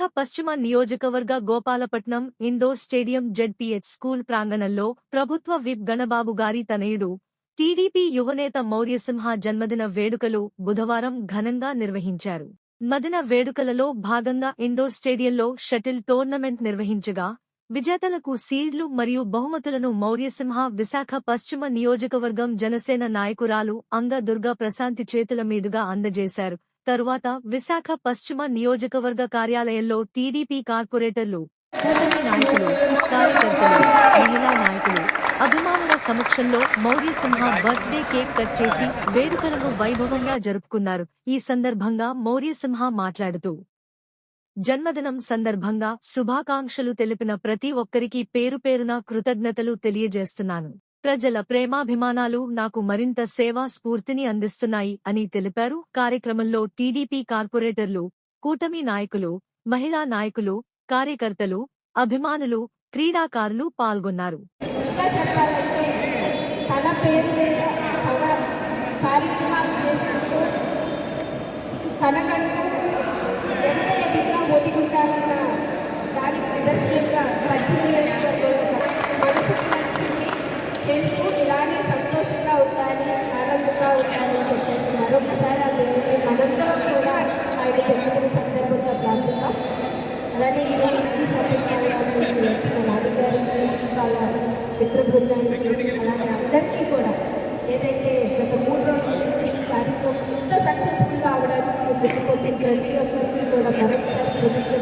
పశ్చిమ నియోజకవర్గ Gopalapatnam indoor stadium ZPH school ప్రాంగణంలో ప్రభుత్వ విప్ గణబాబు గారి తనయుడు టీడీపీ యువనేత మౌర్యసింహ జన్మదిన వేడుకలు బుధవారం ఘనంగా నిర్వహించారు. మదిన వేడుకలలో భాగంగా ఇండోర్ స్టేడియంలో షటిల్ టోర్నమెంట్ నిర్వహించగా విజేతలకు సీడ్లు మరియు బహుమతులను మౌర్యసింహ విశాఖ పశ్చిమ నియోజకవర్గం జనసేన నాయకురాలు అంగ దుర్గా ప్రశాంతి చేతుల మీదుగా అందజేశారు. తరువాత విశాఖ పశ్చిమ నియోజకవర్గ కార్యాలయంలో టీడీపీ కార్పొరేటర్లు కూటమి నాయకులు కార్యకర్తలు మహిళా నాయకులు అభిమానుల సమక్షంలో మౌర్యసింహ బర్త్డే కేక్ కట్ చేసి వేడుకలను వైభవంగా జరుపుకున్నారు. ఈ సందర్భంగా మౌర్య సింహ మాట్లాడుతూ జన్మదినం సందర్భంగా శుభాకాంక్షలు తెలిపిన ప్రతి ఒక్కరికి పేరు పేరున కృతజ్ఞతలు తెలియజేస్తున్నాను. ప్రజల ప్రేమాభిమానాలు నాకు మరింత సేవా స్ఫూర్తిని అందిస్తున్నాయి అని తెలిపారు. కార్యక్రమంలో టీడీపీ కార్పొరేటర్లు కూటమి నాయకులు మహిళా నాయకులు కార్యకర్తలు అభిమానులు క్రీడాకారులు పాల్గొన్నారు. తన పేరు మీద కార్యక్రమాలు చేసుకుంటూ తనకంటూ ఎంత ఎదిగినా ఒదిగుంటారన్న దానికి అలాగే ఈ రోజు ఈ షాపింగ్ మాల్ నుంచి వచ్చిన నాన్నగారికి వాళ్ళ మిత్ర బృందానికి అలాగే అందరికీ కూడా ఏదైతే గత మూడు రోజుల నుంచి ఈ కార్యక్రమం ఇంత సక్సెస్ఫుల్గా అవడానికి ముందుకొచ్చిన ప్రతి ఒక్కరికి కూడా మరొకసారి కృతజ్ఞత